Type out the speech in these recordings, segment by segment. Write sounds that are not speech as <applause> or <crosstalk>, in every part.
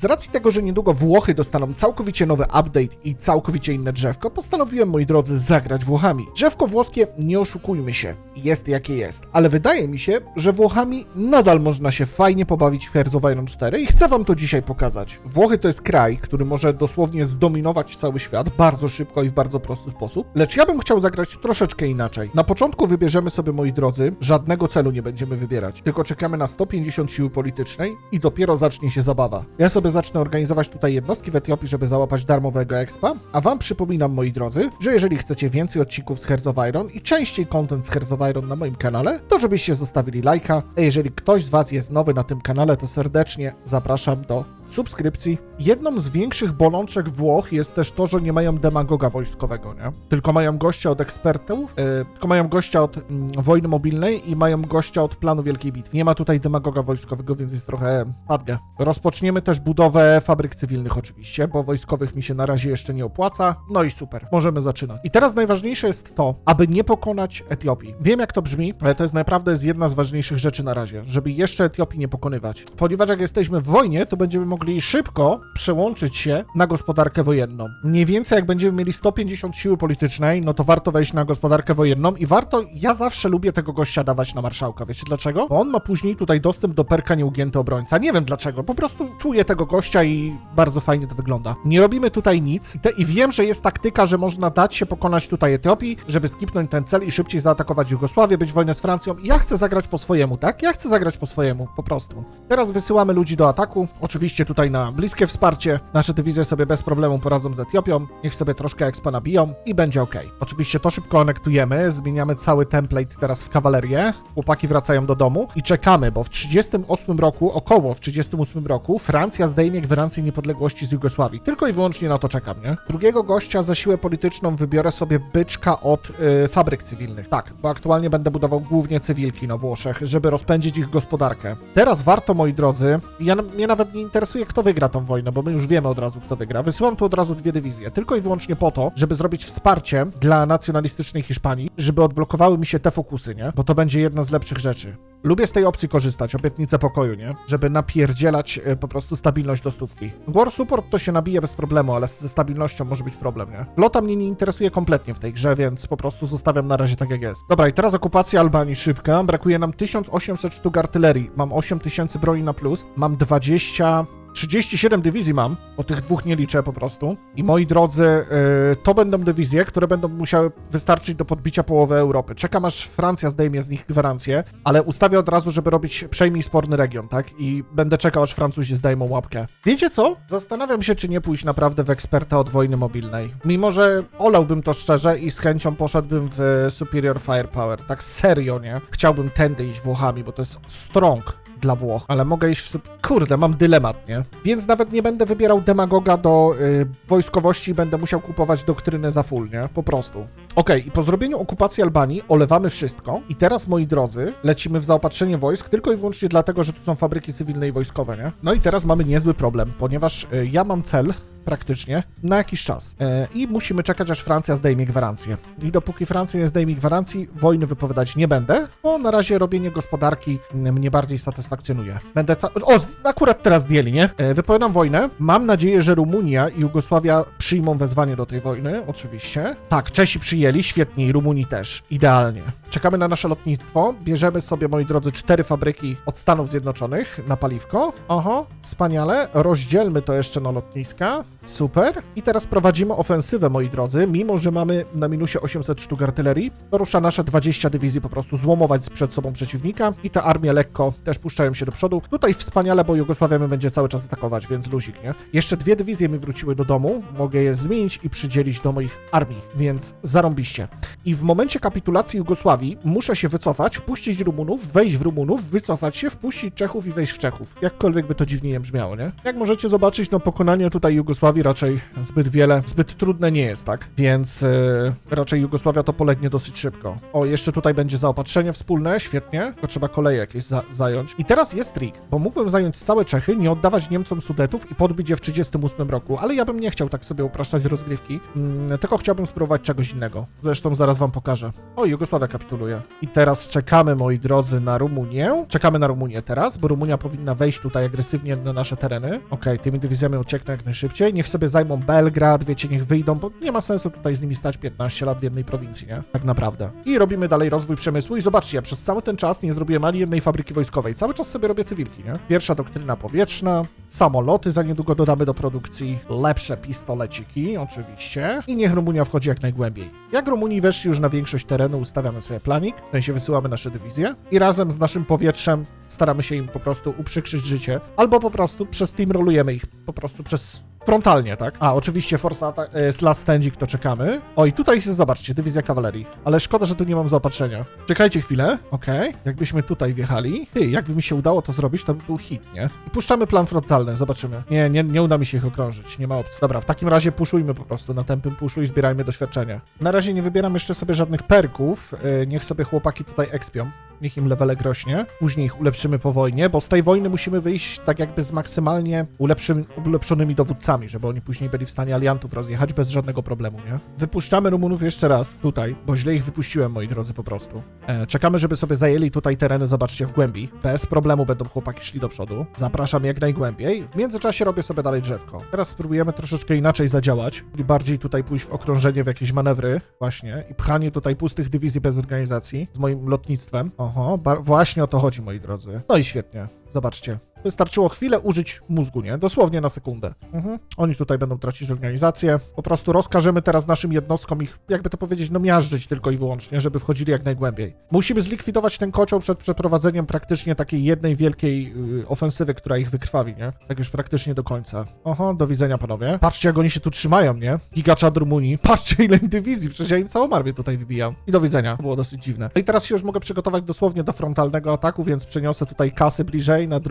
Z racji tego, że niedługo Włochy dostaną całkowicie nowy update i całkowicie inne drzewko, postanowiłem, moi drodzy, zagrać Włochami. Drzewko włoskie, nie oszukujmy się, jest jakie jest, ale wydaje mi się, że Włochami nadal można się fajnie pobawić w Hearts Iron 4 i chcę wam to dzisiaj pokazać. Włochy to jest kraj, który może dosłownie zdominować cały świat bardzo szybko i w bardzo prosty sposób, lecz ja bym chciał zagrać troszeczkę inaczej. Na początku wybierzemy sobie, moi drodzy, żadnego celu nie będziemy wybierać, tylko czekamy na 150 siły politycznej i dopiero zacznie się zabawa. Ja sobie zacznę organizować tutaj jednostki w Etiopii, żeby załapać darmowego expa, a wam przypominam, moi drodzy, że jeżeli chcecie więcej odcinków z Hearts of Iron i częściej content z Hearts of Iron na moim kanale, to żebyście zostawili lajka, a jeżeli ktoś z was jest nowy na tym kanale, to serdecznie zapraszam do subskrypcji. Jedną z większych bolączek Włoch jest też to, że nie mają demagoga wojskowego, nie? Tylko mają gościa od ekspertów, yy, tylko mają gościa od mm, wojny mobilnej i mają gościa od planu Wielkiej Bitwy. Nie ma tutaj demagoga wojskowego, więc jest trochę padgę. Rozpoczniemy też budowę fabryk cywilnych oczywiście, bo wojskowych mi się na razie jeszcze nie opłaca. No i super, możemy zaczynać. I teraz najważniejsze jest to, aby nie pokonać Etiopii. Wiem jak to brzmi, ale to jest naprawdę jest jedna z ważniejszych rzeczy na razie, żeby jeszcze Etiopii nie pokonywać. Ponieważ jak jesteśmy w wojnie, to będziemy mogli szybko przełączyć się na gospodarkę wojenną. Mniej więcej jak będziemy mieli 150 siły politycznej, no to warto wejść na gospodarkę wojenną i warto, ja zawsze lubię tego gościa dawać na marszałka, wiecie dlaczego? Bo on ma później tutaj dostęp do perka nieugięty obrońca. Nie wiem dlaczego, po prostu czuję tego gościa i bardzo fajnie to wygląda. Nie robimy tutaj nic i, wiem, że jest taktyka, że można dać się pokonać tutaj Etiopii, żeby skipnąć ten cel i szybciej zaatakować Jugosławię, być wojnę z Francją. Ja chcę zagrać po swojemu, tak? Ja chcę zagrać po swojemu, po prostu. Teraz wysyłamy ludzi do ataku, oczywiście tutaj na bliskie wsparcie. Nasze dywizje sobie bez problemu poradzą z Etiopią, niech sobie troszkę expa nabiją i będzie ok. Oczywiście to szybko anektujemy, zmieniamy cały template teraz w kawalerię, chłopaki wracają do domu i czekamy, bo w 38 roku, około w 38 roku, Francja zdejmie gwarancję niepodległości z Jugosławii. Tylko i wyłącznie na to czekam, nie? Drugiego gościa za siłę polityczną wybiorę sobie byczka od y, fabryk cywilnych. Tak, bo aktualnie będę budował głównie cywilki na Włoszech, żeby rozpędzić ich gospodarkę. Teraz warto, moi drodzy, ja, mnie nawet nie interesuje, kto wygra tą wojnę, bo my już wiemy od razu, kto wygra. Wysyłam tu od razu dwie dywizje, tylko i wyłącznie po to, żeby zrobić wsparcie dla nacjonalistycznej Hiszpanii, żeby odblokowały mi się te fokusy, nie? Bo to będzie jedna z lepszych rzeczy. Lubię z tej opcji korzystać, obietnicę pokoju, nie? Żeby napierdzielać e, po prostu stabilność do stówki. War Support to się nabije bez problemu, ale ze stabilnością może być problem, nie? Flota mnie nie interesuje kompletnie w tej grze, więc po prostu zostawiam na razie tak jak jest. Dobra, i teraz okupacja Albanii szybka. Brakuje nam 1800 sztuk artylerii. Mam 8000 broni na plus. Mam 20... 37 dywizji mam, o tych dwóch nie liczę po prostu. I moi drodzy, yy, to będą dywizje, które będą musiały wystarczyć do podbicia połowy Europy. Czekam aż Francja zdejmie z nich gwarancję, ale ustawię od razu, żeby robić przejmij sporny region, tak? I będę czekał, aż Francuzi zdejmą łapkę. Wiecie co? Zastanawiam się, czy nie pójść naprawdę w eksperta od wojny mobilnej. Mimo, że olałbym to szczerze i z chęcią poszedłbym w Superior Firepower. Tak serio, nie? Chciałbym tędy iść Włochami, bo to jest strong dla Włoch, ale mogę iść w... Kurde, mam dylemat, nie? Więc nawet nie będę wybierał demagoga do y, wojskowości, będę musiał kupować doktrynę za full, nie? Po prostu. Okej, i po zrobieniu okupacji Albanii olewamy wszystko i teraz, moi drodzy, lecimy w zaopatrzenie wojsk tylko i wyłącznie dlatego, że tu są fabryki cywilne i wojskowe, nie? No i teraz mamy niezły problem, ponieważ y, ja mam cel praktycznie na jakiś czas. E, I musimy czekać, aż Francja zdejmie gwarancję. I dopóki Francja nie zdejmie gwarancji, wojny wypowiadać nie będę, bo na razie robienie gospodarki mm, mnie bardziej satysfakcjonuje. Będę ca- O, akurat teraz zdjęli, nie? E, Wypowiadam wojnę. Mam nadzieję, że Rumunia i Jugosławia przyjmą wezwanie do tej wojny, oczywiście. Tak, Czesi przyjęli, świetnie, i Rumunii też. Idealnie. Czekamy na nasze lotnictwo. Bierzemy sobie, moi drodzy, cztery fabryki od Stanów Zjednoczonych na paliwko. Oho, wspaniale. Rozdzielmy to jeszcze na lotniska. Super. I teraz prowadzimy ofensywę, moi drodzy. Mimo, że mamy na minusie 800 sztuk artylerii, to rusza nasze 20 dywizji po prostu złomować przed sobą przeciwnika i te armie lekko też puszczają się do przodu. Tutaj wspaniale, bo Jugosławia mnie będzie cały czas atakować, więc luzik, nie? Jeszcze dwie dywizje mi wróciły do domu. Mogę je zmienić i przydzielić do moich armii, więc zarąbiście. I w momencie kapitulacji Jugosławii muszę się wycofać, wpuścić Rumunów, wejść w Rumunów, wycofać się, wpuścić Czechów i wejść w Czechów. Jakkolwiek by to dziwnie nie brzmiało, nie? Jak możecie zobaczyć, no pokonanie tutaj Jugosławii Jugosławii raczej zbyt wiele, zbyt trudne nie jest, tak? Więc e, raczej Jugosławia to polegnie dosyć szybko. O, jeszcze tutaj będzie zaopatrzenie wspólne, świetnie. To trzeba koleje jakieś za zająć. I teraz jest trik, bo mógłbym zająć całe Czechy, nie oddawać Niemcom Sudetów i podbić je w 38 roku, ale ja bym nie chciał tak sobie upraszczać rozgrywki, mm, tylko chciałbym spróbować czegoś innego. Zresztą zaraz wam pokażę. O, Jugosławia kapituluje. I teraz czekamy, moi drodzy, na Rumunię. Czekamy na Rumunię teraz, bo Rumunia powinna wejść tutaj agresywnie na nasze tereny. Okej, tymi dywizjami uciekną jak najszybciej. Niech sobie zajmą Belgrad, wiecie, niech wyjdą, bo nie ma sensu tutaj z nimi stać 15 lat w jednej prowincji, nie? Tak naprawdę. I robimy dalej rozwój przemysłu i zobaczcie, ja przez cały ten czas nie zrobiłem ani jednej fabryki wojskowej. Cały czas sobie robię cywilki, nie? Pierwsza doktryna powietrzna, samoloty za niedługo dodamy do produkcji, lepsze pistoleciki, oczywiście. I niech Rumunia wchodzi jak najgłębiej. Jak Rumunii weszli już na większość terenu, ustawiamy sobie planik, w sensie wysyłamy nasze dywizje i razem z naszym powietrzem staramy się im po prostu uprzykrzyć życie, albo po prostu przez team rolujemy ich po prostu przez frontalnie, tak? A, oczywiście Attack, e, Slash Standing to czekamy. O, i tutaj się, zobaczcie, dywizja kawalerii. Ale szkoda, że tu nie mam zaopatrzenia. Czekajcie chwilę, okej. Jakbyśmy tutaj wjechali, ty, jakby mi się udało to zrobić, to by był hit, nie? I puszczamy plan frontalny, zobaczymy. Nie, nie, nie uda mi się ich okrążyć, nie ma opcji. Dobra, w takim razie puszujmy po prostu na tępym puszu i zbierajmy doświadczenia. Na razie nie wybieram jeszcze sobie żadnych perków, e, niech sobie chłopaki tutaj ekspią. Niech im levelek rośnie. Później ich ulepszymy po wojnie, bo z tej wojny musimy wyjść tak jakby z maksymalnie ulepszym, ulepszonymi dowódcami, żeby oni później byli w stanie aliantów rozjechać bez żadnego problemu, nie? Wypuszczamy Rumunów jeszcze raz tutaj, bo źle ich wypuściłem, moi drodzy, po prostu. E, czekamy, żeby sobie zajęli tutaj tereny, zobaczcie, w głębi. Bez problemu będą chłopaki szli do przodu. Zapraszam jak najgłębiej. W międzyczasie robię sobie dalej drzewko. Teraz spróbujemy troszeczkę inaczej zadziałać, czyli bardziej tutaj pójść w okrążenie, w jakieś manewry, właśnie, i pchanie tutaj pustych dywizji bez organizacji z moim lotnictwem. Oho, właśnie o to chodzi, moi drodzy. No i świetnie. Zobaczcie. Wystarczyło chwilę użyć mózgu, nie? Dosłownie na sekundę. Mhm. Oni tutaj będą tracić organizację. Po prostu rozkażemy teraz naszym jednostkom ich, jakby to powiedzieć, no miażdżyć tylko i wyłącznie, żeby wchodzili jak najgłębiej. Musimy zlikwidować ten kocioł przed przeprowadzeniem praktycznie takiej jednej wielkiej y, ofensywy, która ich wykrwawi, nie? Tak już praktycznie do końca. Oho, do widzenia panowie. Patrzcie jak oni się tu trzymają, nie? Gigaczad Rumunii. <laughs> Patrzcie ile im dywizji, przecież ja im całą armię tutaj wybijam. I do widzenia. To było dosyć dziwne. No i teraz się już mogę przygotować dosłownie do frontalnego ataku, więc przeniosę tutaj kasy bliżej nad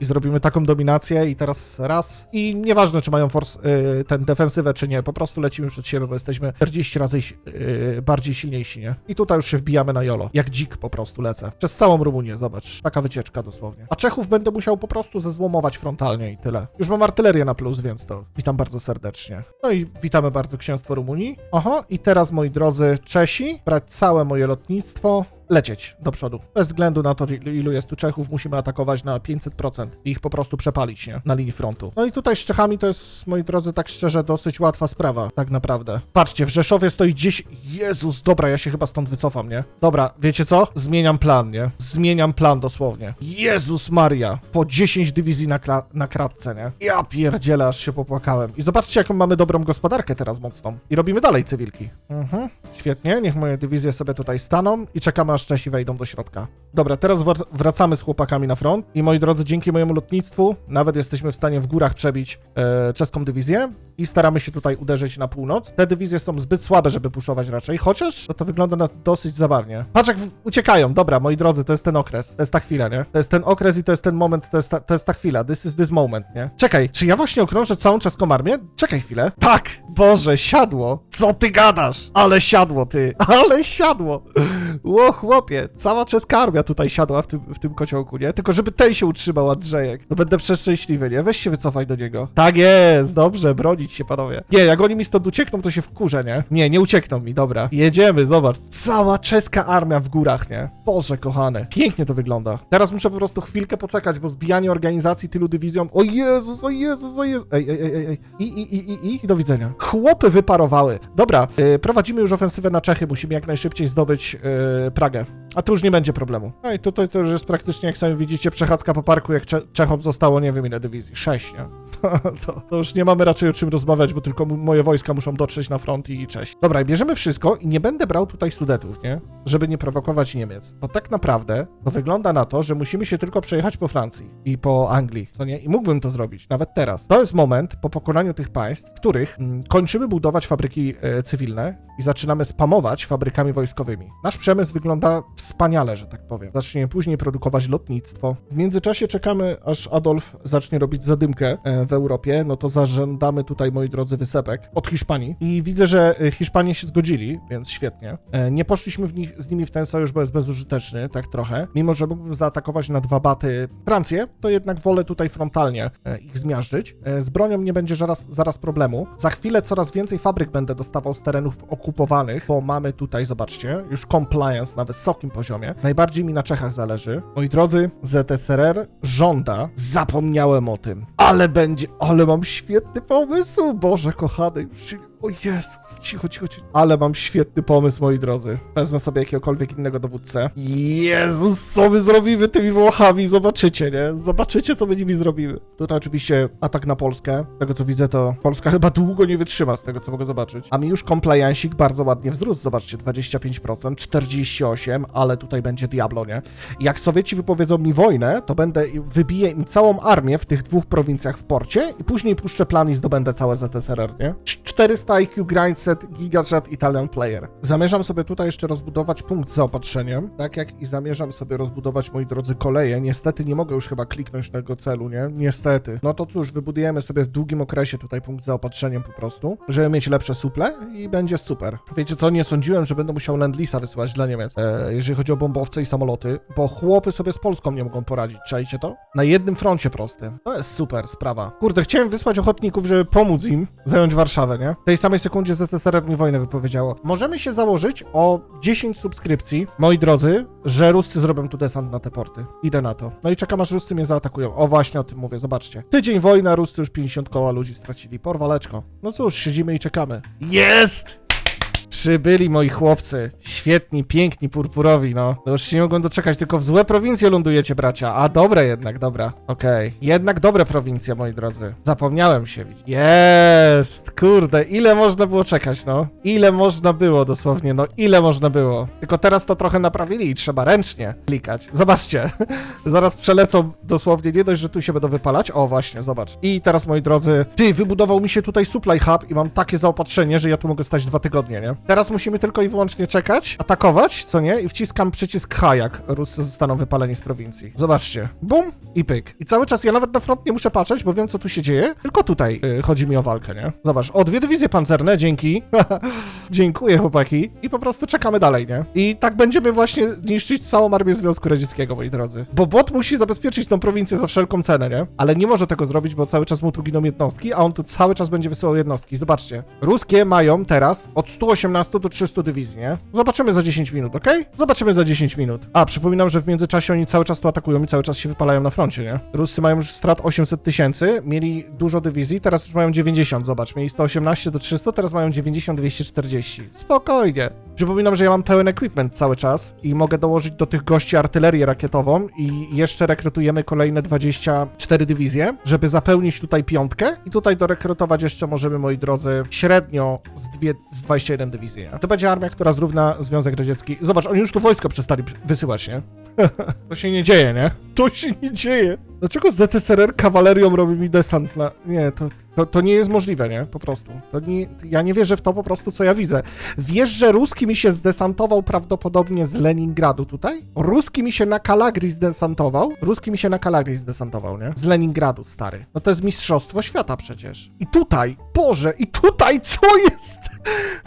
I zrobimy taką dominację i teraz raz. I nieważne, czy mają force, y, ten defensywę, czy nie, po prostu lecimy przed siebie, bo jesteśmy 40 razy y, bardziej silniejsi, nie? I tutaj już się wbijamy na jolo. Jak dzik po prostu lecę. Przez całą Rumunię, zobacz. Taka wycieczka dosłownie. A Czechów będę musiał po prostu zezłomować frontalnie i tyle. Już mam artylerię na plus, więc to witam bardzo serdecznie. No i witamy bardzo księstwo Rumunii. Oho, i teraz moi drodzy Czesi, brać całe moje lotnictwo, lecieć do przodu. Bez względu na to, ilu jest tu Czechów, musimy atakować na 500% i ich po prostu przepalić, nie? Na linii frontu. No i tutaj z Czechami to jest, moi drodzy, tak szczerze, dosyć łatwa sprawa, tak naprawdę. Patrzcie, w Rzeszowie stoi gdzieś... Jezus, dobra, ja się chyba stąd wycofam, nie? Dobra, wiecie co? Zmieniam plan, nie? Zmieniam plan dosłownie. Jezus Maria, po 10 dywizji na, kla- na kratce, nie? Ja pierdzielę, aż się popłakałem. I zobaczcie, jaką mamy dobrą gospodarkę teraz mocną. I robimy dalej cywilki. Mhm, świetnie, niech moje dywizje sobie tutaj staną i czekamy, aż Czesi wejdą do środka. Dobra, teraz wr- wracamy z chłopakami na front i moi drodzy, dzięki mojemu lotnictwu nawet jesteśmy w stanie w górach przebić e, czeską dywizję i staramy się tutaj uderzyć na północ. Te dywizje są zbyt słabe, żeby puszować raczej, chociaż no to wygląda na dosyć zabawnie. Patrz jak w- uciekają, dobra, moi drodzy, to jest ten okres, to jest ta chwila, nie? To jest ten okres i to jest ten moment, to jest ta, to jest ta chwila, this is this moment, nie? Czekaj, czy ja właśnie okrążę całą czeską armię? Czekaj chwilę. Tak! Boże, siadło! Co ty gadasz? Ale siadło, ty! Ale siadło! Ło, chłopie, cała czeska armia tutaj siadła w tym, w tym kociołku, nie? Tylko żeby ten się utrzymał, Andrzejek. No będę przeszczęśliwy, nie? Weź się wycofaj do niego. Tak jest, dobrze, bronić się, panowie. Nie, jak oni mi stąd uciekną, to się wkurzę, nie? Nie, nie uciekną mi, dobra. Jedziemy, zobacz. Cała czeska armia w górach, nie? Boże, kochane. Pięknie to wygląda. Teraz muszę po prostu chwilkę poczekać, bo zbijanie organizacji tylu dywizjom... O Jezus, o Jezus, o Jezus. Ej, ej, ej, ej, ej. I, i, i, i, i do widzenia. Chłopy wyparowały. Dobra, yy, prowadzimy już ofensywę na Czechy. Musimy jak najszybciej zdobyć yy, Pragę. A tu już nie będzie problemu. No i tutaj to już jest praktycznie, jak sami widzicie, przechadzka po parku, jak Cze Czechom zostało nie wiem ile dywizji. Sześć, nie? <laughs> to, to już nie mamy raczej o czym rozmawiać, bo tylko moje wojska muszą dotrzeć na front i cześć. Dobra, bierzemy wszystko i nie będę brał tutaj Sudetów, nie? Żeby nie prowokować Niemiec. Bo tak naprawdę to wygląda na to, że musimy się tylko przejechać po Francji i po Anglii, co nie? I mógłbym to zrobić, nawet teraz. To jest moment po pokonaniu tych państw, w których mm, kończymy budować fabryki e, cywilne i zaczynamy spamować fabrykami wojskowymi. Nasz przemysł wygląda wspaniale, że tak powiem. Zaczniemy później produkować lotnictwo. W międzyczasie czekamy, aż Adolf zacznie robić zadymkę e, w Europie, no to zażądamy tutaj, moi drodzy, wysepek od Hiszpanii. I widzę, że e, Hiszpanie się zgodzili, więc świetnie. E, Nie poszliśmy nich, z nimi w ten sojusz, bo jest bezużyteczny, tak trochę. Mimo, że mógłbym zaatakować na dwa baty Francję, to jednak wolę tutaj frontalnie ich zmiażdżyć. Z bronią nie będzie zaraz, zaraz problemu. Za chwilę coraz więcej fabryk będę dostawał z terenów okupowanych, bo mamy tutaj, zobaczcie, już compliance na wysokim poziomie. Najbardziej mi na Czechach zależy. Moi drodzy, ZSRR żąda, zapomniałem o tym, ale będzie, ale mam świetny pomysł, Boże kochany, już się... O Jezus, cicho, cicho, cicho. Ale mam świetny pomysł, moi drodzy. Wezmę sobie jakiegokolwiek innego dowódcę. Jezus, co my zrobimy tymi Włochami? Zobaczycie, nie? Zobaczycie, co my nimi zrobimy. Tutaj oczywiście atak na Polskę. Z tego, co widzę, to Polska chyba długo nie wytrzyma, z tego, co mogę zobaczyć. A mi już compliancik bardzo ładnie wzrósł. Zobaczcie, 25%, 48%, ale tutaj będzie Diablo, nie? Jak Sowieci wypowiedzą mi wojnę, to będę, wybiję im całą armię w tych dwóch prowincjach w porcie i później puszczę plan i zdobędę całe ZSRR, nie? 400 IQ, Grindset, Gigachat, Italian Player. Zamierzam sobie tutaj jeszcze rozbudować punkt z zaopatrzeniem, tak jak i zamierzam sobie rozbudować, moi drodzy, koleje. Niestety nie mogę już chyba kliknąć tego celu, nie? Niestety. No to cóż, wybudujemy sobie w długim okresie tutaj punkt z zaopatrzeniem po prostu, żeby mieć lepsze suple i będzie super. Wiecie co, nie sądziłem, że będę musiał Land-Leasa wysyłać dla Niemiec, e, jeżeli chodzi o bombowce i samoloty, bo chłopy sobie z Polską nie mogą poradzić, czajcie to? Na jednym froncie prostym. To jest super sprawa. Kurde, chciałem wysłać ochotników, żeby pomóc im zająć Warszawę, nie? Tej samej sekundzie ZSRR wojnę wypowiedziało. Możemy się założyć o 10 subskrypcji, moi drodzy, że Ruscy zrobią tu desant na te porty. Idę na to. No i czekam, aż Ruscy mnie zaatakują. O, właśnie o tym mówię, zobaczcie. Tydzień wojny, a Ruscy już 50 koła ludzi stracili. Porwaleczko. No cóż, siedzimy i czekamy. Jest! Przybyli moi chłopcy. Świetni, piękni, purpurowi, no. Już się nie mogą doczekać, tylko w złe prowincje lądujecie, bracia. A, dobre jednak, dobra. Okej. Jednak dobre prowincje, moi drodzy. Zapomniałem się. Jest! Kurde, ile można było czekać, no? Ile można było, dosłownie, no ile można było. Tylko teraz to trochę naprawili i trzeba ręcznie klikać. Zobaczcie. <laughs> Zaraz przelecą dosłownie, nie dość, że tu się będą wypalać. O, właśnie, zobacz. I teraz, moi drodzy, ty, wybudował mi się tutaj supply hub i mam takie zaopatrzenie, że ja tu mogę stać dwa tygodnie, nie? Teraz musimy tylko i wyłącznie czekać, atakować, co nie? I wciskam przycisk H, jak Ruscy zostaną wypaleni z prowincji. Zobaczcie. Bum i pyk. I cały czas ja nawet na front nie muszę patrzeć, bo wiem, co tu się dzieje. Tylko tutaj y, chodzi mi o walkę, nie? Zobacz. O, dwie dywizje pancerne, dzięki. <laughs> Dziękuję, chłopaki. I po prostu czekamy dalej, nie? I tak będziemy właśnie niszczyć całą armię Związku Radzieckiego, moi drodzy. Bo bot musi zabezpieczyć tą prowincję za wszelką cenę, nie? Ale nie może tego zrobić, bo cały czas mu tu giną jednostki, a on tu cały czas będzie wysyłał jednostki. Zobaczcie. Ruskie mają teraz od 118 do 300 dywizji, nie? Zobaczymy za 10 minut, okej? Zobaczymy za 10 minut. A, przypominam, że w międzyczasie oni cały czas tu atakują i cały czas się wypalają na froncie, nie? Ruscy mają już strat 800 tysięcy, mieli dużo dywizji, teraz już mają 90, zobacz. Mieli 118 do 300, teraz mają 90, 240. Spokojnie. Przypominam, że ja mam pełen equipment cały czas i mogę dołożyć do tych gości artylerię rakietową i jeszcze rekrutujemy kolejne 24 dywizje, żeby zapełnić tutaj piątkę i tutaj dorekrutować jeszcze możemy, moi drodzy, średnio z, dwie, z 21 dywizji. Nie? To będzie armia, która zrówna Związek Radziecki. Zobacz, oni już tu wojsko przestali wysyłać, nie? <laughs> to się nie dzieje, nie? To się nie dzieje. Dlaczego ZSRR kawalerią robi mi desant na... Nie, to, to, to nie jest możliwe, nie? Po prostu. Nie, ja nie wierzę w to po prostu, co ja widzę. Wiesz, że Ruski mi się zdesantował prawdopodobnie z Leningradu tutaj? Ruski mi się na Kalagri zdesantował. Ruski mi się na Kalagri zdesantował, nie? Z Leningradu, stary. No to jest mistrzostwo świata przecież. I tutaj, Boże, i tutaj co jest?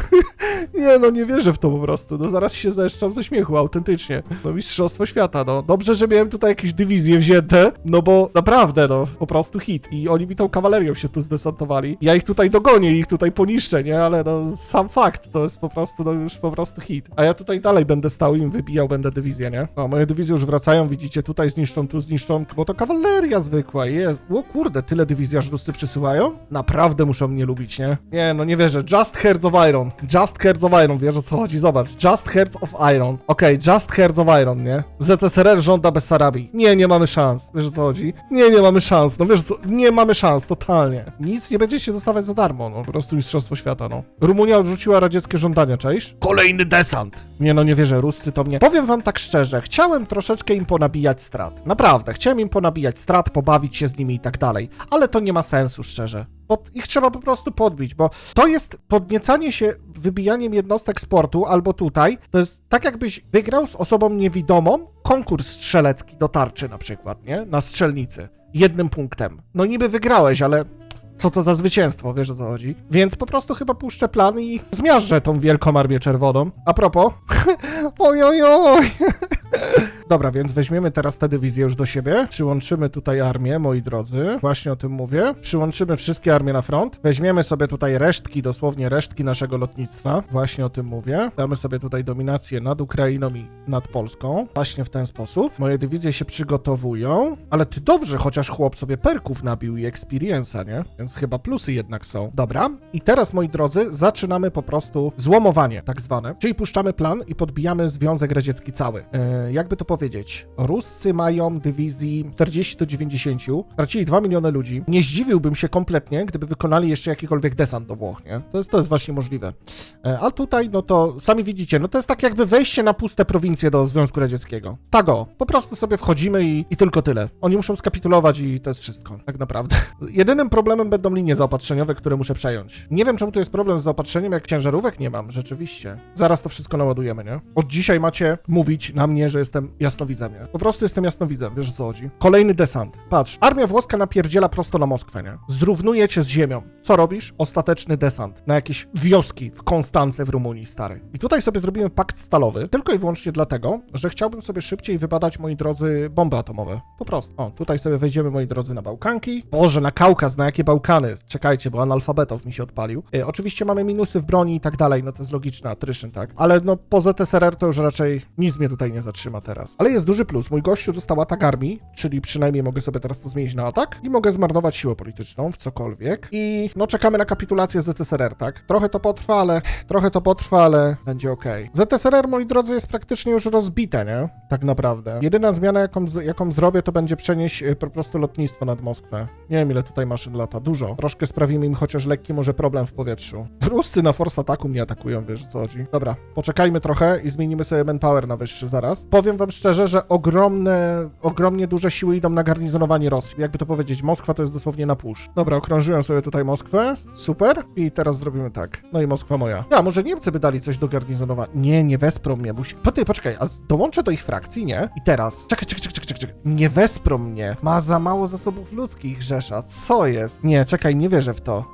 <laughs> nie, no nie wierzę w to po prostu. No zaraz się zeszczam ze śmiechu, autentycznie. No mistrzostwo świata, no. Dobrze, że miałem tutaj jakieś dywizje wzięte, no bo naprawdę, no, po prostu hit. I oni mi tą kawalerią się tu zdesantowali. Ja ich tutaj dogonię, ich tutaj poniszczę, nie? Ale no, sam fakt, to jest po prostu, no już po prostu hit. A ja tutaj dalej będę stał i im wybijał, będę dywizję, nie? No, moje dywizje już wracają, widzicie, tutaj zniszczą, tu zniszczą, bo to kawaleria zwykła, jest. O kurde, tyle dywizji aż Ruscy przysyłają? Naprawdę muszą mnie lubić, nie? Nie, no nie wierzę. Just Hearts of Iron. Just Hearts of Iron, wiesz o co chodzi? Zobacz. Just Hearts of Iron. Okej, Just Hearts of Iron, nie? ZSRR żąda Bessarabii. Nie, nie mamy szans. Wiesz o co chodzi? Nie, nie mamy szans. No wiesz co? Nie mamy szans, totalnie. Nic nie będziecie dostawać za darmo, no. Po prostu mistrzostwo świata, no. Rumunia odrzuciła radzieckie żądania, cześć? Kolejny desant. Nie, no nie wierzę, Ruscy to mnie... Powiem wam tak szczerze, chciałem troszeczkę im ponabijać strat. Naprawdę, chciałem im ponabijać strat, pobawić się z nimi i tak dalej. Ale to nie ma sensu, szczerze. Pod, ich trzeba po prostu podbić, bo to jest podniecanie się wybijaniem jednostek sportu albo tutaj. To jest tak, jakbyś wygrał z osobą niewidomą konkurs strzelecki do tarczy na przykład, nie? Na strzelnicy. Jednym punktem. No niby wygrałeś, ale co to za zwycięstwo, wiesz o co chodzi? Więc po prostu chyba puszczę plan i zmiażdżę tą wielką armię czerwoną. A propos, <laughs> oj, oj, oj. <laughs> Dobra, więc weźmiemy teraz tę dywizję już do siebie. Przyłączymy tutaj armię, moi drodzy. Właśnie o tym mówię. Przyłączymy wszystkie armie na front. Weźmiemy sobie tutaj resztki, dosłownie resztki naszego lotnictwa. Właśnie o tym mówię. Damy sobie tutaj dominację nad Ukrainą i nad Polską. Właśnie w ten sposób. Moje dywizje się przygotowują. Ale ty dobrze, chociaż chłop sobie perków nabił i experience'a, nie? Więc chyba plusy jednak są. Dobra. I teraz, moi drodzy, zaczynamy po prostu złomowanie, tak zwane. Czyli puszczamy plan i podbijamy Związek Radziecki cały. E, jakby to powiedzieć? Ruscy mają dywizji 40 do 90. Stracili 2 miliony ludzi. Nie zdziwiłbym się kompletnie, gdyby wykonali jeszcze jakikolwiek desant do Włoch, nie? To jest, to jest właśnie możliwe. E, a tutaj, no to sami widzicie, no to jest tak jakby wejście na puste prowincje do Związku Radzieckiego. Tak o, po prostu sobie wchodzimy i, i tylko tyle. Oni muszą skapitulować i to jest wszystko, tak naprawdę. Jedynym problemem będą linie zaopatrzeniowe, które muszę przejąć. Nie wiem, czemu tu jest problem z zaopatrzeniem, jak ciężarówek nie mam, rzeczywiście. Zaraz to wszystko naładujemy, nie? Od dzisiaj macie mówić na mnie, że jestem jasnowidzem, nie? Po prostu jestem jasnowidzem, wiesz o co chodzi. Kolejny desant. Patrz, armia włoska napierdziela prosto na Moskwę, nie? Zrównuje cię z ziemią. Co robisz? Ostateczny desant na jakieś wioski w Konstance w Rumunii, stary. I tutaj sobie zrobiłem pakt stalowy, tylko i wyłącznie dlatego, że chciałbym sobie szybciej wybadać, moi drodzy, bomby atomowe. Po prostu. O, tutaj sobie wejdziemy, moi drodzy, na Bałkanki. Boże, na Kaukaz, na jakie Bałkany? Czekajcie, bo analfabetow mi się odpalił. E, oczywiście mamy minusy w broni i tak dalej, no to jest logiczne, attrition, tak? Ale no po ZSRR to już raczej nic mnie tutaj nie zatrzyma teraz. Ale jest duży plus. Mój gościu dostał atak armii, czyli przynajmniej mogę sobie teraz to zmienić na atak i mogę zmarnować siłę polityczną w cokolwiek. I no czekamy na kapitulację ZSRR, tak? Trochę to potrwa, ale trochę to potrwa, ale będzie ok. ZSRR, moi drodzy, jest praktycznie już rozbite, nie? Tak naprawdę. Jedyna zmiana, jaką, jaką zrobię, to będzie przenieść y, po prostu lotnictwo nad Moskwę. Nie wiem, ile tutaj maszyn lata. Dużo. Troszkę sprawimy im chociaż lekki może problem w powietrzu. Ruscy na force ataku mnie atakują, wiesz o co chodzi. Dobra, poczekajmy trochę i zmienimy sobie manpower na wyższy zaraz. Powiem wam szczerze, że ogromne, ogromnie duże siły idą na garnizonowanie Rosji. Jakby to powiedzieć, Moskwa to jest dosłownie na push. Dobra, okrążyłem sobie tutaj Moskwę. Super. I teraz zrobimy tak. No i Moskwa moja. Ja, może Niemcy by dali coś do garnizonowania. Nie, nie wesprą mnie. Musi... Po ty, poczekaj, a dołączę do ich frakcji, nie? I teraz. Czekaj, czekaj, czekaj, czekaj, czekaj. Nie wesprą mnie. Ma za mało zasobów ludzkich, Rzesza. Co jest? Nie, czekaj, nie wierzę w to.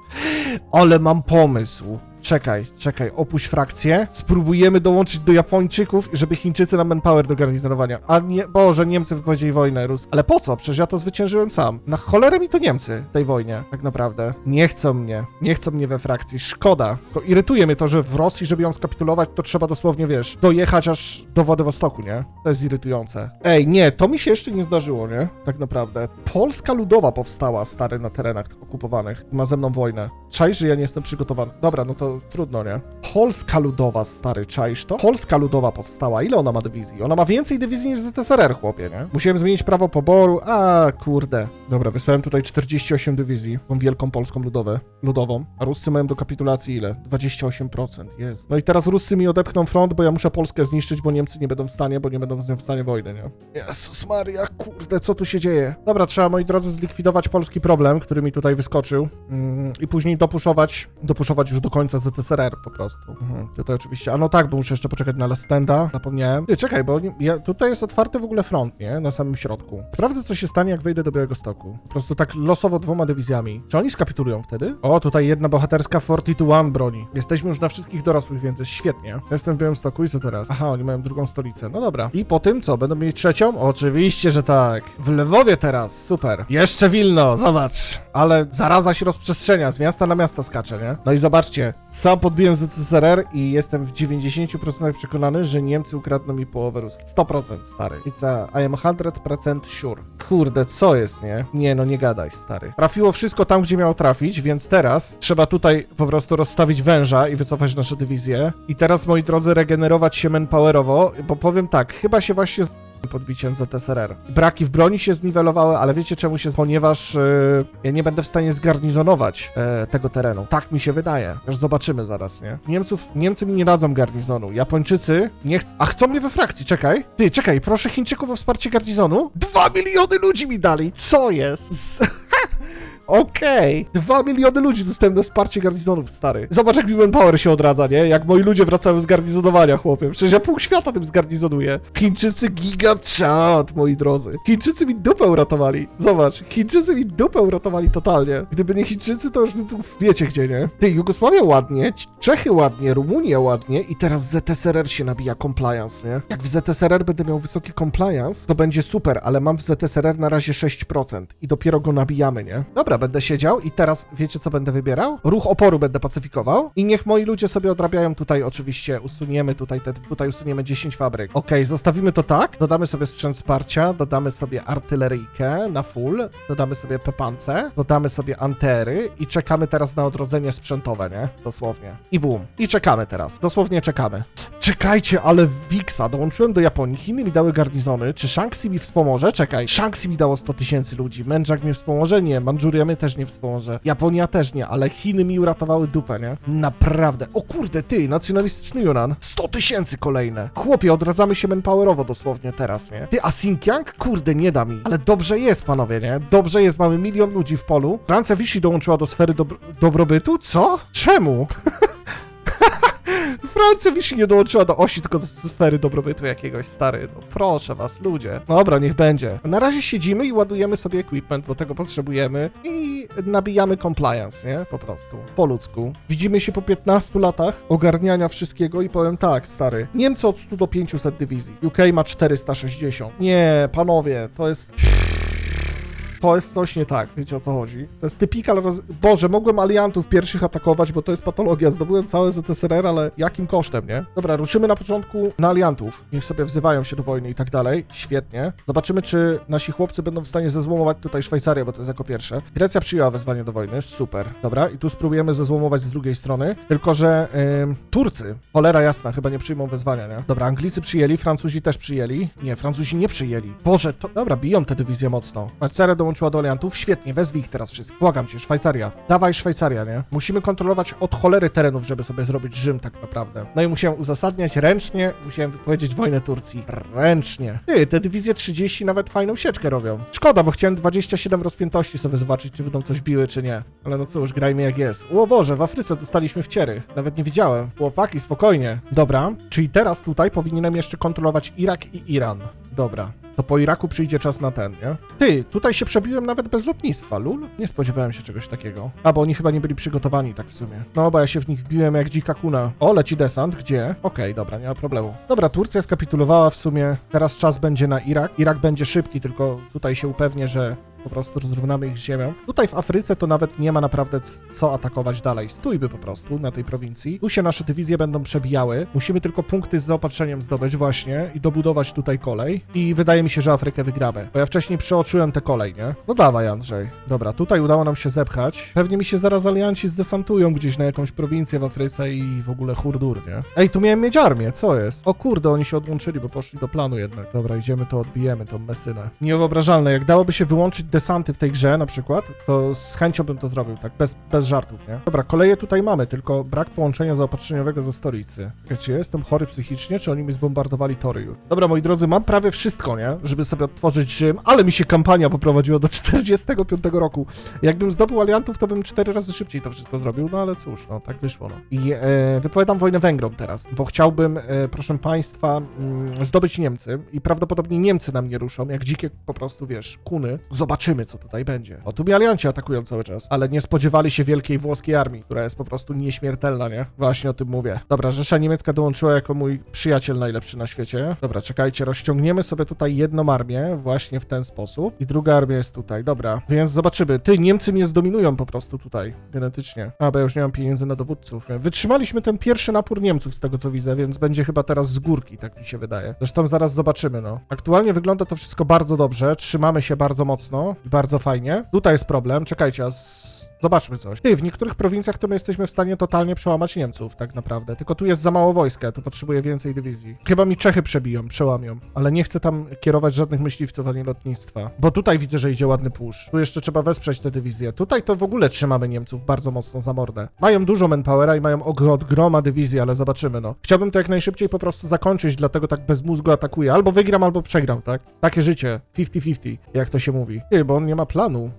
Ale mam pomysł. Czekaj, czekaj, opuść frakcję. Spróbujemy dołączyć do Japończyków, żeby Chińczycy nam manpower do garnizonowania. A nie, Boże, Niemcy wypowiedzieli wojnę Rus. Ale po co? Przecież ja to zwyciężyłem sam. Na cholerę mi to Niemcy w tej wojnie, tak naprawdę. Nie chcą mnie. Nie chcą mnie we frakcji. Szkoda. To irytuje mnie to, że w Rosji, żeby ją skapitulować, to trzeba dosłownie, wiesz, dojechać aż do Władywostoku, nie? To jest irytujące. Ej, nie, to mi się jeszcze nie zdarzyło, nie? Tak naprawdę. Polska Ludowa powstała, stary, na terenach okupowanych. Ma ze mną wojnę. Czaisz, że ja nie jestem przygotowany. Dobra, no to trudno, nie? Polska Ludowa, stary, czaisz to? Polska Ludowa powstała. Ile ona ma dywizji? Ona ma więcej dywizji niż ZSRR, chłopie, nie? Musiałem zmienić prawo poboru. A, kurde. Dobra, wysłałem tutaj 48 dywizji. Tą wielką polską ludowę, ludową. A Ruscy mają do kapitulacji ile? 28%, jest. No i teraz Ruscy mi odepchną front, bo ja muszę Polskę zniszczyć, bo Niemcy nie będą w stanie, bo nie będą z nią w stanie wojny, nie? Jezus Maria, kurde, co tu się dzieje? Dobra, trzeba, moi drodzy, zlikwidować polski problem, który mi tutaj wyskoczył mm, i później dopuszować, dopuszować już do końca ZSRR po prostu. Mhm. Tutaj oczywiście, a no tak, bo muszę jeszcze poczekać na Lastenda, zapomniałem. Ty, czekaj, bo nie- ja, tutaj jest otwarty w ogóle front, nie? Na samym środku. Sprawdzę, co się stanie, jak wejdę do Białego Stoku. Po prostu tak losowo dwoma dywizjami. Czy oni skapitulują wtedy? O, tutaj jedna bohaterska 42 broni. Jesteśmy już na wszystkich dorosłych, więc jest świetnie. Jestem w Białymstoku i co teraz? Aha, oni mają drugą stolicę. No dobra. I po tym co? Będą mieli trzecią? Oczywiście, że tak. W Lwowie teraz. Super. Jeszcze Wilno, zobacz. Ale zaraza się rozprzestrzenia, z miasta na miasta skacze, nie? No i zobaczcie, sam podbiłem ZSRR i jestem w 90% przekonany, że Niemcy ukradną mi połowę Ruski. 100% stary. It's a, I am 100% sure. Kurde, co jest, nie? Nie, no nie gadaj, stary. Trafiło wszystko tam, gdzie miało trafić, więc teraz trzeba tutaj po prostu rozstawić węża i wycofać nasze dywizje. I teraz, moi drodzy, regenerować się manpowerowo, bo powiem tak, chyba się właśnie podbiciem ZSRR. Braki w broni się zniwelowały, ale wiecie czemu się... Ponieważ yy, ja nie będę w stanie zgarnizonować e, tego terenu. Tak mi się wydaje. Aż zobaczymy zaraz, nie? Niemców, Niemcy mi nie dadzą garnizonu. Japończycy nie chcą... A chcą mnie we frakcji, czekaj. Ty, czekaj, proszę Chińczyków o wsparcie garnizonu. Dwa miliony ludzi mi dali! Co jest? Z... Okej. Dwa miliony ludzi dostępne wsparcie garnizonów, stary. Zobacz, jak mi manpower się odradza, nie? Jak moi ludzie wracają z garnizonowania, chłopie. Przecież ja pół świata tym zgarnizonuję. Chińczycy giga moi drodzy. Chińczycy mi dupę uratowali. Zobacz, Chińczycy mi dupę uratowali totalnie. Gdyby nie Chińczycy, to już by był, wiecie gdzie, nie? Ty, Jugosławia ładnie, Czechy ładnie, Rumunia ładnie i teraz ZSRR się nabija compliance, nie? Jak w ZSRR będę miał wysoki compliance, to będzie super, ale mam w ZSRR na razie 6% i dopiero go nabijamy, nie? Dobra, będę siedział i teraz wiecie co będę wybierał? Ruch oporu będę pacyfikował i niech moi ludzie sobie odrabiają tutaj oczywiście, usuniemy tutaj te, tutaj usuniemy 10 fabryk. Okej, zostawimy to tak, dodamy sobie sprzęt wsparcia, dodamy sobie artyleryjkę na full, dodamy sobie pepance, dodamy sobie antery i czekamy teraz na odrodzenie sprzętowe, nie? Dosłownie. I boom. I czekamy teraz. Dosłownie czekamy. Czekajcie, ale Wixa, dołączyłem do Japonii, Chiny mi dały garnizony, czy Shanxi mi wspomoże? Czekaj, Shanxi mi dało 100 tysięcy ludzi, Mędrzak mi wspomoże? Nie, Mandżuria mnie też nie wspomoże, Japonia też nie, ale Chiny mi uratowały dupę, nie? Naprawdę. O kurde, ty, nacjonalistyczny Yunan, 100 tysięcy kolejne. Chłopie, odradzamy się manpowerowo dosłownie teraz, nie? Ty, a Xinjiang? Kurde, nie da mi. Ale dobrze jest, panowie, nie? Dobrze jest, mamy milion ludzi w polu. Francja Vichy dołączyła do sfery dobr- dobrobytu? Co? Czemu? <laughs> Francja Vichy nie dołączyła do osi, tylko do sfery dobrobytu jakiegoś, stary. No proszę was, ludzie. Dobra, niech będzie. Na razie siedzimy i ładujemy sobie equipment, bo tego potrzebujemy i nabijamy compliance, nie? Po prostu. Po ludzku. Widzimy się po 15 latach ogarniania wszystkiego i powiem tak, stary. Niemcy od 100 do 500 dywizji. UK ma 460. Nie, panowie, to jest... To jest coś nie tak, wiecie o co chodzi. To jest typikal roz... Boże, mogłem aliantów pierwszych atakować, bo to jest patologia. Zdobyłem całe ZSRR, ale jakim kosztem, nie? Dobra, ruszymy na początku na aliantów. Niech sobie wzywają się do wojny i tak dalej. Świetnie. Zobaczymy, czy nasi chłopcy będą w stanie zezłomować tutaj Szwajcarię, bo to jest jako pierwsze. Grecja przyjęła wezwanie do wojny, super. Dobra, i tu spróbujemy zezłomować z drugiej strony. Tylko, że ym, Turcy, cholera jasna, chyba nie przyjmą wezwania, nie? Dobra, Anglicy przyjęli, Francuzi też przyjęli. Nie, Francuzi nie przyjęli. Boże, to... Dobra, biją te dywizje mocno. Szwajcaria dołączyła do aliantów, świetnie, wezwij ich teraz wszystkich. Błagam cię, Szwajcaria. Dawaj Szwajcaria, nie? Musimy kontrolować od cholery terenów, żeby sobie zrobić Rzym tak naprawdę. No i musiałem uzasadniać ręcznie, musiałem wypowiedzieć wojnę Turcji. Ręcznie. Ty, te dywizje 30 nawet fajną sieczkę robią. Szkoda, bo chciałem 27 rozpiętości sobie zobaczyć, czy będą coś biły, czy nie. Ale no cóż, grajmy jak jest. O Boże, w Afryce dostaliśmy wciery. Nawet nie widziałem. Chłopaki, spokojnie. Dobra, czyli teraz tutaj powinienem jeszcze kontrolować Irak i Iran. Dobra. To po Iraku przyjdzie czas na ten, nie? Ty, tutaj się przebiłem nawet bez lotnictwa, lul? Nie spodziewałem się czegoś takiego. A, bo oni chyba nie byli przygotowani tak w sumie. No, bo ja się w nich wbiłem jak dzika kuna. O, leci desant, gdzie? Okej, dobra, nie ma problemu. Dobra, Turcja skapitulowała w sumie. Teraz czas będzie na Irak. Irak będzie szybki, tylko tutaj się upewnię, że po prostu rozrównamy ich z ziemią. Tutaj w Afryce to nawet nie ma naprawdę co atakować dalej. Stójmy po prostu na tej prowincji. Tu się nasze dywizje będą przebijały. Musimy tylko punkty z zaopatrzeniem zdobyć właśnie i dobudować tutaj kolej. I wydaje mi się, że Afrykę wygramy. Bo ja wcześniej przeoczyłem tę kolej, nie? No dawaj, Andrzej. Dobra, tutaj udało nam się zepchać. Pewnie mi się zaraz alianci zdesantują gdzieś na jakąś prowincję w Afryce i w ogóle hurdur, nie? Ej, tu miałem mieć armię, co jest? O kurde, oni się odłączyli, bo poszli do planu jednak. Dobra, idziemy to odbijemy, tą mesynę. Niewyobrażalne, jak dałoby się wyłączyć desanty w tej grze na przykład, to z chęcią bym to zrobił, tak, bez, bez żartów, nie? Dobra, koleje tutaj mamy, tylko brak połączenia zaopatrzeniowego ze stolicy. Czy jestem chory psychicznie, czy oni mi zbombardowali tory już? Dobra, moi drodzy, mam prawie wszystko, nie? Żeby sobie otworzyć Rzym, ale mi się kampania poprowadziła do 45 roku. Jakbym zdobył aliantów, to bym cztery razy szybciej to wszystko zrobił, no ale cóż, no tak wyszło, no. I e, wypowiadam wojnę Węgrom teraz, bo chciałbym, e, proszę państwa, mm, zdobyć Niemcy i prawdopodobnie Niemcy na mnie ruszą, jak dzikie po prostu, wiesz, kuny. Zobaczymy, co tutaj będzie. O, tu mi alianci atakują cały czas, ale nie spodziewali się wielkiej włoskiej armii, która jest po prostu nieśmiertelna, nie? Właśnie o tym mówię. Dobra, Rzesza Niemiecka dołączyła jako mój przyjaciel najlepszy na świecie. Dobra, czekajcie, rozciągniemy sobie tutaj jedną armię właśnie w ten sposób i druga armia jest tutaj. Dobra, więc zobaczymy. Ty, Niemcy mnie zdominują po prostu tutaj, genetycznie. A, bo ja już nie mam pieniędzy na dowódców. Wytrzymaliśmy ten pierwszy napór Niemców z tego co widzę, więc będzie chyba teraz z górki, tak mi się wydaje. Zresztą zaraz zobaczymy, no. Aktualnie wygląda to wszystko bardzo dobrze, trzymamy się bardzo mocno bardzo fajnie. Tutaj jest problem, czekajcie, a. Zobaczmy coś. Ty, w niektórych prowincjach to my jesteśmy w stanie totalnie przełamać Niemców, tak naprawdę. Tylko tu jest za mało wojska, tu potrzebuję więcej dywizji. Chyba mi Czechy przebiją, przełamią, ale nie chcę tam kierować żadnych myśliwców ani lotnictwa. Bo tutaj widzę, że idzie ładny push. Tu jeszcze trzeba wesprzeć te dywizje. Tutaj to w ogóle trzymamy Niemców bardzo mocno za mordę. Mają dużo manpowera i mają od groma dywizji, ale zobaczymy, no. Chciałbym to jak najszybciej po prostu zakończyć, dlatego tak bez mózgu atakuję. Albo wygram, albo przegram, tak? Takie życie. 50-50, jak to się mówi. Ty, bo on nie ma planu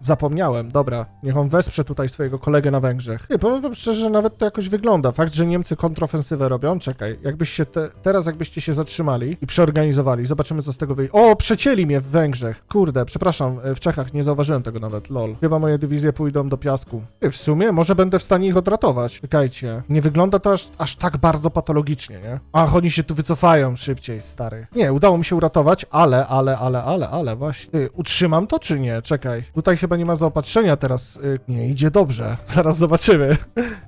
Zapomniałem, dobra. Niech on wesprze tutaj swojego kolegę na Węgrzech. Ty, powiem wam szczerze, że nawet to jakoś wygląda. Fakt, że Niemcy kontrofensywę robią, czekaj. Jakbyś się te, teraz jakbyście się zatrzymali i przeorganizowali, zobaczymy co z tego wyjdzie. O, przecięli mnie w Węgrzech. Kurde, przepraszam, w Czechach nie zauważyłem tego nawet, lol. Chyba moje dywizje pójdą do piasku. Ty, w sumie może będę w stanie ich odratować. Czekajcie. Nie wygląda to aż, aż tak bardzo patologicznie, nie? Ach, oni się tu wycofają szybciej, stary. Nie, udało mi się uratować, ale, ale, ale, ale, ale, właśnie. Ty, utrzymam to czy nie? Czekaj. Tutaj chyba nie ma zaopatrzenia teraz. Y, nie, idzie dobrze. <laughs> Zaraz zobaczymy.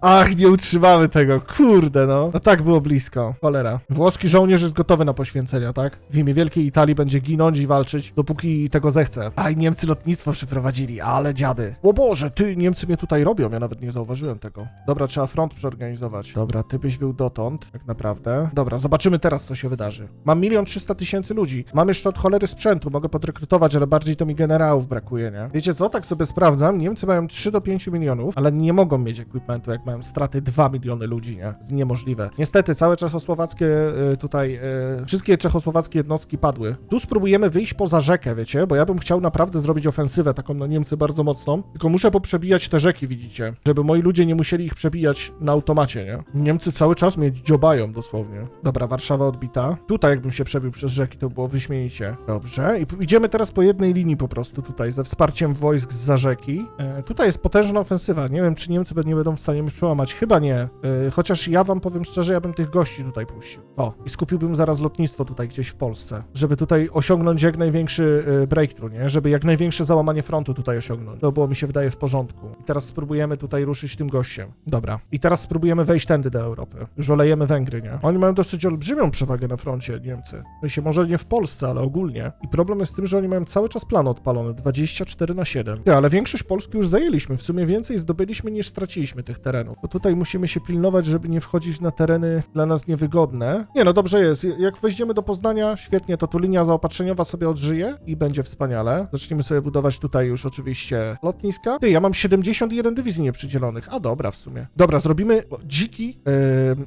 Ach, nie utrzymamy tego. Kurde, no. No tak było blisko. Cholera. Włoski żołnierz jest gotowy na poświęcenia, tak? W imię Wielkiej Italii będzie ginąć i walczyć, dopóki tego zechce. Aj, Niemcy lotnictwo przeprowadzili, ale dziady. O Boże, ty, Niemcy mnie tutaj robią, ja nawet nie zauważyłem tego. Dobra, trzeba front przeorganizować. Dobra, ty byś był dotąd, tak naprawdę. Dobra, zobaczymy teraz, co się wydarzy. Mam milion trzysta tysięcy ludzi. Mam jeszcze od cholery sprzętu, mogę podrekrutować, ale bardziej to mi generałów brakuje, nie? Wiecie co, tak sobie sprawdzam, Niemcy mają 3 do 5 milionów, ale nie mogą mieć equipmentu, jak mają straty 2 miliony ludzi, nie? Jest niemożliwe. Niestety, całe czechosłowackie y, tutaj, y, wszystkie czechosłowackie jednostki padły. Tu spróbujemy wyjść poza rzekę, wiecie, bo ja bym chciał naprawdę zrobić ofensywę taką na Niemcy bardzo mocną, tylko muszę poprzebijać te rzeki, widzicie, żeby moi ludzie nie musieli ich przebijać na automacie, nie? Niemcy cały czas mnie dziobają dosłownie. Dobra, Warszawa odbita. Tutaj jakbym się przebił przez rzeki, to było wyśmienicie. Dobrze, i idziemy teraz po jednej linii po prostu tutaj, ze wsparciem wojsk z rzeki. E, tutaj jest potężna ofensywa. Nie wiem, czy Niemcy nie będą w stanie mnie przełamać. Chyba nie. E, chociaż ja wam powiem szczerze, ja bym tych gości tutaj puścił. O, i skupiłbym zaraz lotnictwo tutaj gdzieś w Polsce, żeby tutaj osiągnąć jak największy e, breakthrough, nie? Żeby jak największe załamanie frontu tutaj osiągnąć. To było mi się wydaje w porządku. I teraz spróbujemy tutaj ruszyć tym gościem. Dobra. I teraz spróbujemy wejść tędy do Europy. Już olejemy Węgry, nie? Oni mają dosyć olbrzymią przewagę na froncie, Niemcy. W się może nie w Polsce, ale ogólnie. I problem jest z tym, że oni mają cały czas plan odpalony, 24 na 7. Ty, ale większość Polski już zajęliśmy. W sumie więcej zdobyliśmy niż straciliśmy tych terenów. Bo tutaj musimy się pilnować, żeby nie wchodzić na tereny dla nas niewygodne. Nie, no dobrze jest. Jak wejdziemy do Poznania, świetnie, to tu linia zaopatrzeniowa sobie odżyje i będzie wspaniale. Zaczniemy sobie budować tutaj już oczywiście lotniska. Ty, ja mam 71 dywizji nieprzydzielonych. A dobra, w sumie. Dobra, zrobimy dziki,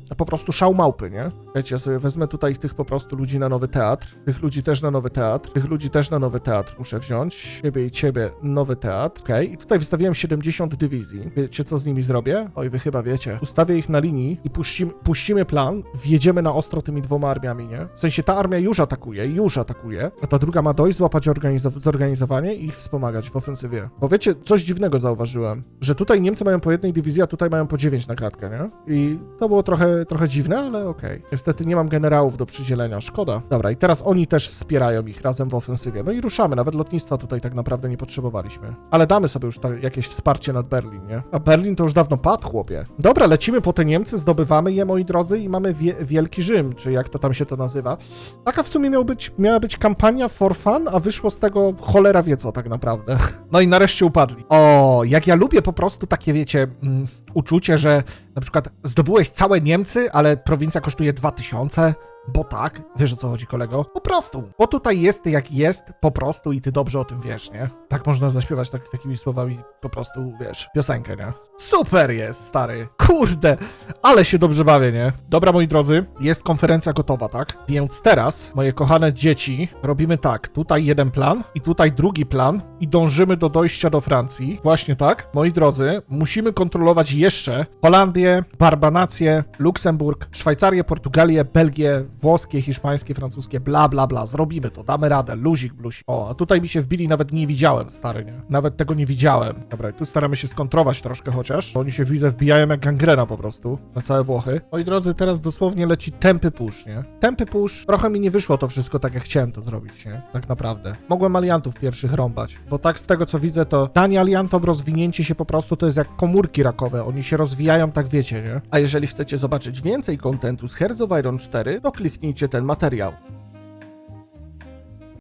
yy, po prostu szał małpy, nie? Wiecie, ja sobie wezmę tutaj tych po prostu ludzi na nowy teatr, tych ludzi też na nowy teatr, tych ludzi też na nowy teatr muszę wziąć, ciebie i ciebie nowy teatr, okej? I tutaj wystawiłem 70 dywizji. Wiecie, co z nimi zrobię? Oj, wy chyba wiecie. Ustawię ich na linii i puścimy, puścimy plan, wjedziemy na ostro tymi dwoma armiami, nie? W sensie ta armia już atakuje, już atakuje, a ta druga ma dojść, złapać organizo- zorganizowanie i ich wspomagać w ofensywie. Bo wiecie, coś dziwnego zauważyłem, że tutaj Niemcy mają po jednej dywizji, a tutaj mają po 9 na klatkę, nie? I to było trochę, trochę dziwne, ale okej. Niestety nie mam generałów do przydzielenia, szkoda. Dobra, i teraz oni też wspierają ich razem w ofensywie. No i ruszamy, nawet lotnictwa tutaj tak naprawdę nie potrzebowaliśmy. Ale damy sobie już jakieś wsparcie nad Berlin, nie? A Berlin to już dawno padł, chłopie. Dobra, lecimy po te Niemcy, zdobywamy je, moi drodzy, i mamy wie, Wielki Rzym, czy jak to tam się to nazywa. Taka w sumie miał być, miała być kampania for fun, a wyszło z tego cholera wie co tak naprawdę. <laughs> No i nareszcie upadli. O, jak ja lubię po prostu takie, wiecie, mm, uczucie, że na przykład zdobyłeś całe Niemcy, ale prowincja kosztuje 2000, bo tak, wiesz o co chodzi, kolego? Po prostu. Bo tutaj jest jak jest, po prostu i ty dobrze o tym wiesz, nie? Tak można zaśpiewać tak, takimi słowami, po prostu, wiesz, piosenkę, nie? Super jest, stary. Kurde, ale się dobrze bawię, nie? Dobra, moi drodzy, jest konferencja gotowa, tak? Więc teraz, moje kochane dzieci, robimy tak. Tutaj jeden plan i tutaj drugi plan i dążymy do dojścia do Francji. Właśnie tak. Moi drodzy, musimy kontrolować jeszcze Holandię, Barbanację, Luksemburg, Szwajcarię, Portugalię, Belgię, włoskie, hiszpańskie, francuskie, bla, bla, bla. Zrobimy to, damy radę. Luzik, bluzik. O, a tutaj mi się wbili, nawet nie widziałem, stary, nie? Nawet tego nie widziałem. Dobra, tu staramy się skontrować troszkę chociaż, bo oni się widzę wbijają jak gangrena po prostu na całe Włochy. Moi drodzy, teraz dosłownie leci tępy push, nie? Tępy push. Trochę mi nie wyszło to wszystko tak, jak chciałem to zrobić, nie? Tak naprawdę. Mogłem aliantów pierwszych rąbać, bo tak z tego, co widzę, to danie aliantom rozwinięcie się po prostu to jest jak komórki rakowe. Oni się rozwijają, tak wiecie, nie? A jeżeli chcecie zobaczyć więcej kontentu z Hearts Iron 4, to kliknijcie ten materiał.